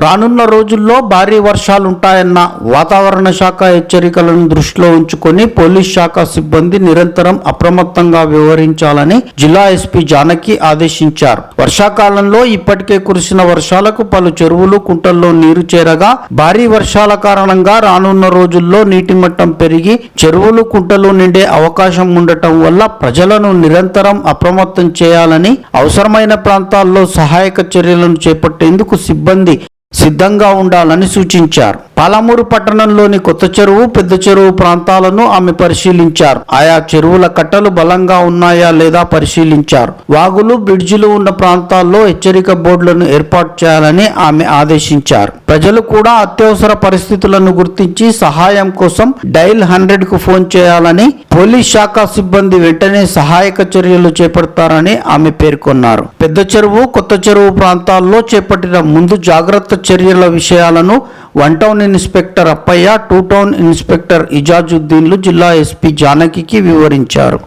రానున్న రోజుల్లో భారీ వర్షాలుంటాయన్న వాతావరణ శాఖ హెచ్చరికలను దృష్టిలో ఉంచుకొని పోలీస్ శాఖ సిబ్బంది నిరంతరం అప్రమత్తంగా వ్యవహరించాలని జిల్లా ఎస్పీ జానకి ఆదేశించారు. వర్షాకాలంలో ఇప్పటికే కురిసిన వర్షాలకు పలు చెరువులు కుంటల్లో నీరు చేరగా భారీ వర్షాల కారణంగా రానున్న రోజుల్లో నీటి మట్టం పెరిగి చెరువులు కుంటలు నిండే అవకాశం ఉండటం వల్ల ప్రజలను నిరంతరం అప్రమత్తం చేయాలని అవసరమైన ప్రాంతాల్లో సహాయక చర్యలను చేపట్టేందుకు సిబ్బంది సిద్ధంగా ఉండాలని సూచించారు. పాలమూరు పట్టణంలోని కొత్త చెరువు పెద్ద చెరువు ప్రాంతాలను ఆమె పరిశీలించారు. ఆయా చెరువుల కట్టలు బలంగా ఉన్నాయా లేదా పరిశీలించారు. వాగులు బ్రిడ్జిలు ఉన్న ప్రాంతాల్లో హెచ్చరిక బోర్డులను ఏర్పాటు చేయాలని ఆమె ఆదేశించారు. ప్రజలు కూడా అత్యవసర పరిస్థితులను గుర్తించి సహాయం కోసం డైల్ హండ్రెడ్కు ఫోన్ చేయాలని పోలీస్ శాఖ సిబ్బంది వెంటనే సహాయక చర్యలు చేపడతారని ఆమె పేర్కొన్నారు. పెద్ద చెరువు కొత్త చెరువు ప్రాంతాల్లో చేపట్టిన ముందు జాగ్రత్త చర్యల విషయాలను one town inspector Appayya two town inspector ఇజాజుద్దీన్లు జిల్లా ఎస్పీ జానకికి వివరించారు.